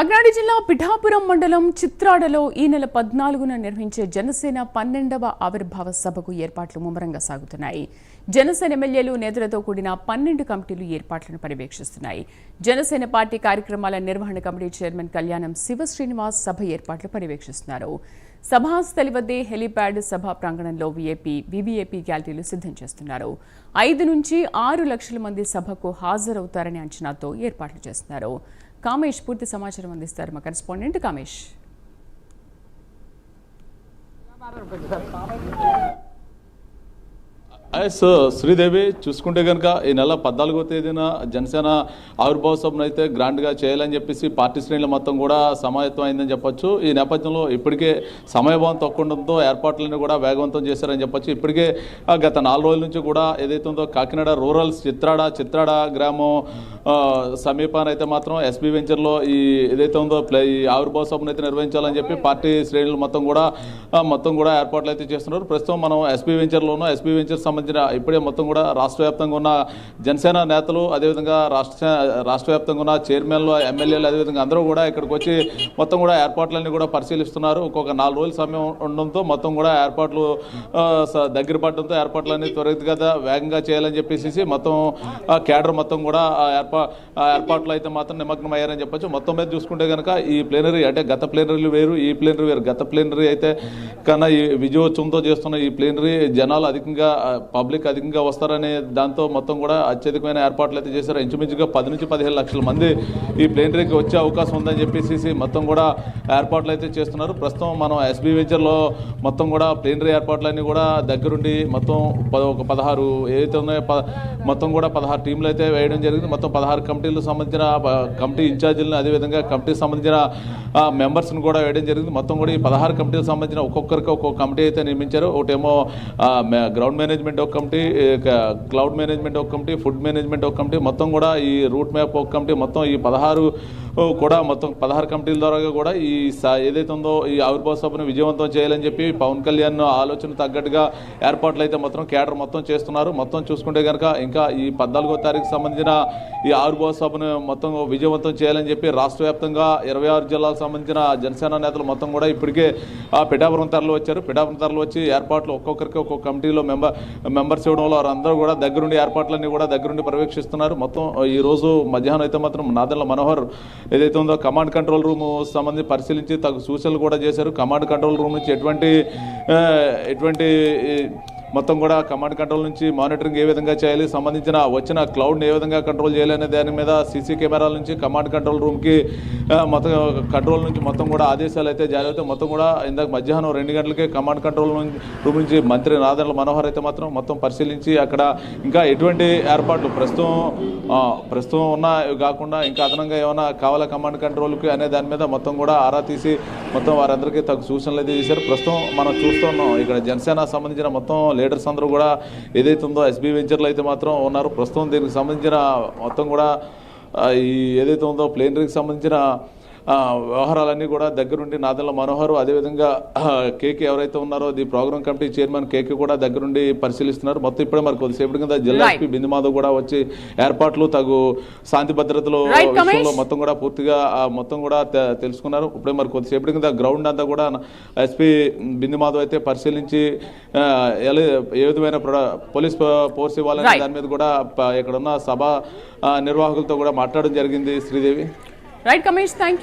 కాకినాడ జిల్లా పిఠాపురం మండలం చిత్రాడలో ఈ నెల పద్నాలుగున నిర్వహించే జనసేన పన్నెండవ ఆవిర్భావ సభకు ఏర్పాట్లు ముమ్మరంగా సాగుతున్నాయి. జనసేన ఎమ్మెల్యేలు నేతలతో కూడిన పన్నెండు కమిటీలు ఏర్పాట్లను పర్యవేక్షిస్తున్నాయి. జనసేన పార్టీ కార్యక్రమాల నిర్వహణ కమిటీ చైర్మన్ కళ్యాణం శివ శ్రీనివాస్ సభ ఏర్పాట్లు పర్యవేక్షిస్తున్నారు. సభాస్థలి వద్దే హెలీప్యాడ్ సభా ప్రాంగణంలో వీఏపీ వివిఏపీ గ్యాలరీలు సిద్ధం చేస్తున్నారు. ఐదు నుంచి ఆరు లక్షల మంది సభకు హాజరవుతారనే అంచనాతో ఏర్పాట్లు చేస్తున్నారు. కామేష్ పూర్తి సమాచారం అందిస్తారు మా కరెస్పాండెంట్ కామేష్. ఎస్ శ్రీదేవి చూసుకుంటే కనుక ఈ నెల పద్నాలుగో తేదీన జనసేన ఆవిర్భావ సభను అయితే గ్రాండ్గా చేయాలని చెప్పేసి పార్టీ శ్రేణులు మొత్తం కూడా సమాయత్తం అయిందని చెప్పొచ్చు. ఈ నేపథ్యంలో ఇప్పటికే సమయభావం తక్కువ ఉండడంతో ఏర్పాట్లను కూడా వేగవంతం చేశారని చెప్పొచ్చు. ఇప్పటికే గత నాలుగు రోజుల నుంచి కూడా ఏదైతే ఉందో కాకినాడ రూరల్ చిత్రాడ చిత్రాడ గ్రామం ఆ, సమీపాన అయితే మాత్రం ఎస్బీ వెంచర్లో ఈ ఏదైతే ఉందో ప్లే ఈ ఆవిర్భావ సభను అయితే నిర్వహించాలని చెప్పి పార్టీ శ్రేణులు మొత్తం కూడా మొత్తం కూడా ఏర్పాట్లు అయితే చేస్తున్నారు. ప్రస్తుతం మనం ఎస్బీ వెంచర్లోనూ ఎస్బీ వెంచర్ సంబంధించిన ఇప్పుడే మొత్తం కూడా రాష్ట్ర వ్యాప్తంగా ఉన్న జనసేన నేతలు అదేవిధంగా రాష్ట్ర రాష్ట్ర వ్యాప్తంగా ఉన్న చైర్మన్లు ఎమ్మెల్యేలు అదేవిధంగా అందరూ కూడా ఇక్కడికి వచ్చి మొత్తం కూడా ఏర్పాట్లన్నీ కూడా పరిశీలిస్తున్నారు. ఒక్కొక్క నాలుగు రోజుల సమయం ఉండడంతో మొత్తం కూడా ఏర్పాట్లు దగ్గర పడడంతో ఏర్పాట్లన్నీ త్వరితగత వేగంగా చేయాలని చెప్పేసి మొత్తం క్యాడర్ కేడర్ మొత్తం కూడా ఏర్పా ఏర్పాట్లు అయితే మాత్రం నిమగ్నం అయ్యారని చెప్పొచ్చు. మొత్తం మీద చూసుకుంటే కనుక ఈ ప్లేనరీ అంటే గత ప్లేనరీలు వేరు ఈ ప్లేనరీ వేరు. గత ప్లేనరీ అయితే కన్నా ఈ విజయోత్సవంతో చేస్తున్న ఈ ప్లేనరీ జనాలు అధికంగా పబ్లిక్ అధికంగా వస్తారనే దాంతో మొత్తం కూడా అత్యధికమైన ఏర్పాట్లు అయితే చేశారు. ఇంచుమించుగా పది నుంచి పదిహేను లక్షల మంది ఈ ప్లేనరీకి వచ్చే అవకాశం ఉందని చెప్పేసి మొత్తం కూడా ఏర్పాట్లు అయితే చేస్తున్నారు. ప్రస్తుతం మనం ఎస్బీ వెంచర్లో మొత్తం కూడా ప్లేనరీ ఏర్పాట్లన్నీ కూడా దగ్గరుండి మొత్తం పద ఒక పదహారు ఏదైతే ఉన్నాయో మొత్తం కూడా పదహారు టీంలు అయితే వేయడం జరిగింది. మొత్తం పదహారు కమిటీలకు సంబంధించిన కమిటీ ఇన్ఛార్జీలను అదేవిధంగా కమిటీకి సంబంధించిన మెంబర్స్ని కూడా వేయడం జరిగింది. మొత్తం కూడా ఈ పదహారు కమిటీలకు సంబంధించిన ఒక్కొక్కరికి ఒక్కొక్క కమిటీ అయితే నిర్మించారు. ఒకటేమో గ్రౌండ్ మేనేజ్మెంట్ ఒక కమిటీ క్లౌడ్ మేనేజ్మెంట్ ఒక కమిటీ ఫుడ్ మేనేజ్మెంట్ ఒక కమిటీ మొత్తం కూడా ఈ రూట్ మ్యాప్ ఒక కమిటీ మొత్తం ఈ పదహారు కూడా మొత్తం పదహారు కమిటీల ద్వారా కూడా ఈ స- ఏదైతే ఉందో ఈ ఆవిర్భావ సభను విజయవంతం చేయాలని చెప్పి పవన్ కళ్యాణ్ ఆలోచన తగ్గట్టుగా ఏర్పాట్లు అయితే మొత్తం కేడర్ మొత్తం చేస్తున్నారు. మొత్తం చూసుకుంటే కనుక ఇంకా ఈ పద్నాలుగో తారీఖు సంబంధించిన ఈ ఆవిర్భావ సభను మొత్తం విజయవంతం చేయాలని చెప్పి రాష్ట్ర వ్యాప్తంగా ఇరవై ఆరు జిల్లాలకు సంబంధించిన జనసేన నేతలు మొత్తం కూడా ఇప్పటికే ఆ పిఠాపురం తరలి వచ్చారు. పిఠాపురం తరలి వచ్చి ఏర్పాట్లు ఒక్కొక్కరికి ఒక్కొక్క కమిటీలో మెంబర్ మెంబర్స్ ఇవ్వడంలో వారందరూ కూడా దగ్గరుండి ఏర్పాట్లన్నీ కూడా దగ్గరుండి పర్యవేక్షిస్తున్నారు. మొత్తం ఈరోజు మధ్యాహ్నం అయితే మాత్రం నాదెళ్ళ మనోహర్ ఏదైతే ఉందో కమాండ్ కంట్రోల్ రూమ్ సంబంధించి పరిశీలించి తగు సూచనలు కూడా చేశారు. కమాండ్ కంట్రోల్ రూమ్ నుంచి ఎటువంటి ఎటువంటి మొత్తం కూడా కమాండ్ కంట్రోల్ నుంచి మానిటరింగ్ ఏ విధంగా చేయాలి సంబంధించిన వచ్చిన క్లౌడ్ని ఏ విధంగా కంట్రోల్ చేయాలి అనే దాని మీద సీసీ కెమెరాల నుంచి కమాండ్ కంట్రోల్ రూమ్కి మొత్తం కంట్రోల్ నుంచి మొత్తం కూడా ఆదేశాలు అయితే జారీ అవుతాయి. మొత్తం కూడా ఇందాక మధ్యాహ్నం రెండు గంటలకే కమాండ్ కంట్రోల్ రూమ్ నుంచి మంత్రి నాదన్ల మనోహర్ అయితే మాత్రం మొత్తం పరిశీలించి అక్కడ ఇంకా ఎటువంటి ఏర్పాట్లు ప్రస్తుతం ప్రస్తుతం ఉన్న కాకుండా ఇంకా అదనంగా ఏమైనా కావాలా కమాండ్ కంట్రోల్కి అనే దాని మీద మొత్తం కూడా ఆరా తీసి మొత్తం వారందరికీ తగు సూచనలు అయితే చేశారు. ప్రస్తుతం మనం చూస్తున్నాం ఇక్కడ జనసేన సంబంధించిన మొత్తం లీడర్స్ అందరూ కూడా ఏదైతే ఉందో ఎస్బీ వెంచర్లు అయితే మాత్రం ఉన్నారు. ప్రస్తుతం దీనికి సంబంధించిన మొత్తం కూడా ఈ ఏదైతే ఉందో ప్లేనరీకి సంబంధించిన వ్యవహారాలన్నీ కూడా దగ్గరుండి నాదెల్ల మనోహర్ అదేవిధంగా కేకే ఎవరైతే ఉన్నారో the programme committee chairman KK కూడా దగ్గరుండి పరిశీలిస్తున్నారు మొత్తం ఇప్పుడే మరి కొద్దిసేపటి కింద జిల్లా. ఎస్పీ బిందుమాధవ్ కూడా వచ్చి ఏర్పాట్లు తగు శాంతి భద్రతలు. విషయంలో మొత్తం కూడా పూర్తిగా మొత్తం కూడా తెలుసుకున్నారు ఇప్పుడే మరి కొద్దిసేపటి కింద గ్రౌండ్ అంతా కూడా ఎస్పీ బిందు మాధవ్ అయితే పరిశీలించి ఏ విధమైన పోలీస్ ఫోర్స్ ఇవ్వాలనే. దాని మీద కూడా ఇక్కడ ఉన్న సభ నిర్వాహకులతో కూడా మాట్లాడడం జరిగింది శ్రీదేవి రైట్ కమేష్ థ్యాంక్